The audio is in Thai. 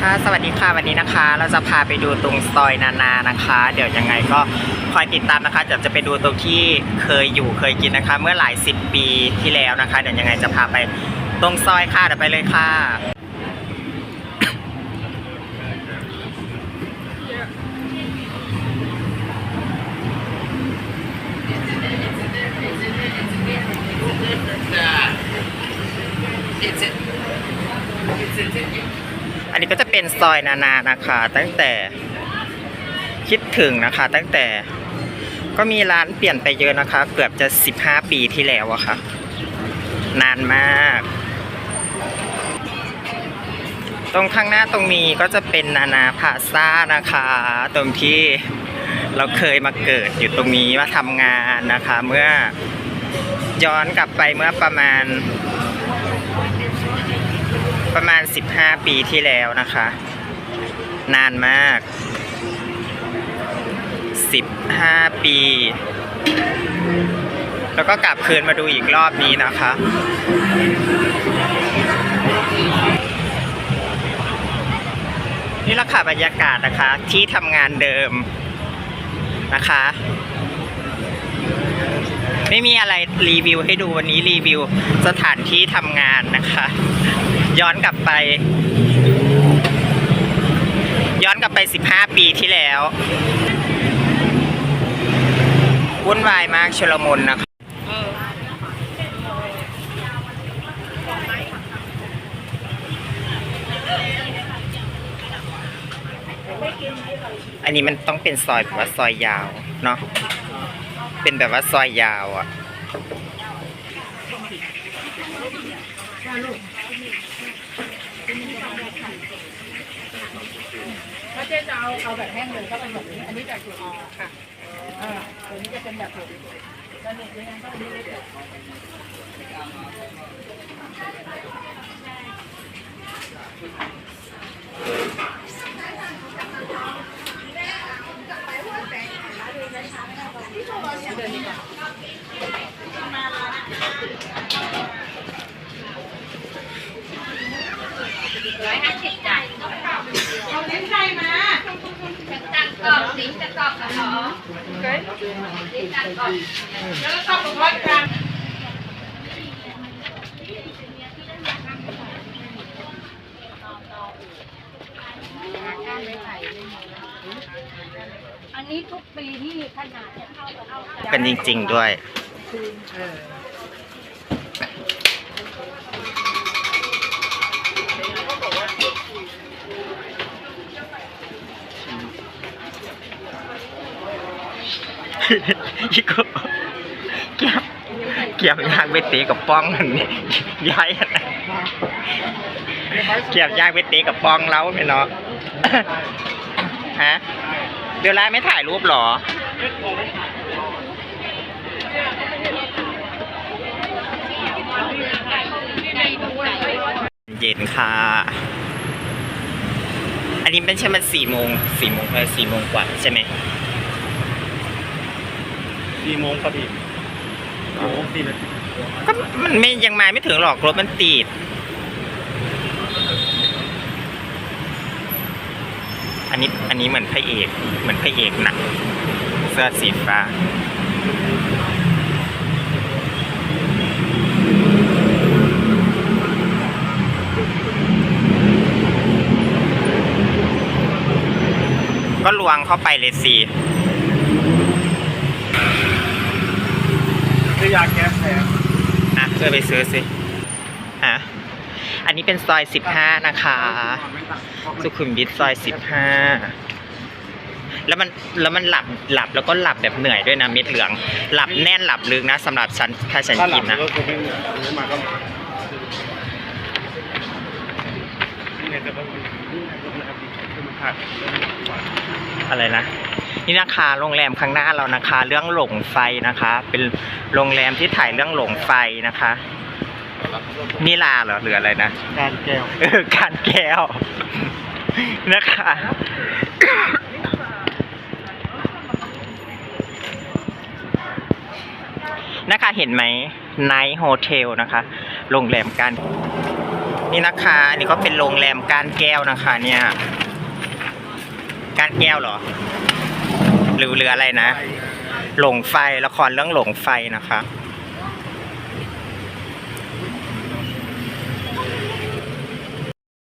ค่ะสวัสดีค่ะวันนี้นะคะ เราจะพาไปดูตรงซอยนานานะคะ เดี๋ยวยังไงก็คอยติดตามนะคะเดี๋ยวจะไปดูตรงที่เคยอยู่เคยกินนะคะ เมื่อหลายสิบปีที่แล้วนะคะ เดี๋ยวยังไงจะพาไปตรงซอยค่ะเดี๋ยวไปเลยค่ะ อันนี้ก็จะเป็นซอยนานานะคะ ตั้งแต่คิดถึงนะคะ ตั้งแต่ก็มีร้านเปลี่ยนไปเยอะนะคะ เกือบจะ 15 ปีที่แล้วอะค่ะ นานมาก ตรงข้างหน้าตรงนี้ก็จะเป็นนานาพาซ่านะคะ ตรงที่เราเคยมาเกิดอยู่ตรงนี้มาทำงานนะคะ เมื่อย้อนกลับไปเมื่อประมาณ ประมาณ 15 ปีที่แล้วนะคะ นานมาก 15 ปี แล้วก็กลับคืนมาดูอีกรอบนี้นะคะ นี่แหละค่ะบรรยากาศนะคะ ที่ทำงานเดิมนะคะ ไม่มีอะไรรีวิวให้ดูวันนี้รีวิวสถานที่ทำงานนะคะ ย้อนกลับไป ย้อนกลับไป 15 ปีที่แล้ววุ่นวายมากชลมุนนะคะอันนี้มันต้องเป็นซอยแบบว่าซอยยาวเนาะเป็นแบบว่าซอยยาวอะถ้าเจ๊จะ เอาเอาแบบแห้งเลยก็เป็นแบบนี้ อันนี้แบบถั่วอ่อค่ะอ่าตัวนี้จะเป็นแบบถูกแล้วเนี่ยยังไงก็อันนี้เลยร้อยห้าสิบจ้ะ เอาลิ้นไก่มา จัด กรอบสีจัดกรอบกับหมอสีจัดกรอบแล้วก็ต้องร้อยกรัมอันนี้ทุกปีที่ขนาดจะเท่ากับเท่ากันกันจริง ๆ ด้วย อีกก็เกี่ยวเกี่ยวยางไปตีกับป้องนั่นนี่ย้ายอะไรเกี่ยวยางไปตีกับป้องแล้วไม่เนาะฮะเดี๋ยวไลน์ไม่ถ่ายรูปหรอเย็นค่ะ อันนี้ไม่ใช่มันสี่โมงสี่โมงเออสี่โมงกว่าใช่ไหม สี่โมงพอดีโอ้สี่นาทีก็มันไม่ยังมาไม่ถึงหรอกรถมันติด อันนี้อันนี้เหมือนพระเอกเหมือนพระเอกหนักเสื้อสีฟ้าก็ลวงเข้าไปเลยสิคือ ยาแก้แพ้อะเพื่อไปซื้อสิฮะอันนี้เป็นซอย15นะคะ สุขุมวิทซอย15แล้วมันแล้วมันหลับหลับแล้วก็หลับแบบเหนื่อยด้วยนะเม็ดเหลือง หลับแน่นหลับลึกนะสำหรับฉันถ้าฉันถ้าหลักิบนนะก็คือไม่รู้มาก็เนี่ยจะต้องคือมันขาดอะไรนะ นี่นะคะโรงแรมข้างหน้าเรานะคะ เรื่องหลงไฟนะคะ เป็นโรงแรมที่ถ่ายเรื่องหลงไฟนะคะนิลาเหรอหรืออะไรนะการแก้วเออการแก้วนะคะ นะคะเห็นไหมไนท์โฮเทลนะคะ โรงแรมการนี่นะคะอันนี้ก็เป็นโรงแรมการแก้วนะคะ เนี่ย การแก้วเหรอ หรือเรืออะไรนะ หลงไฟละครเรื่องหลงไฟนะคะ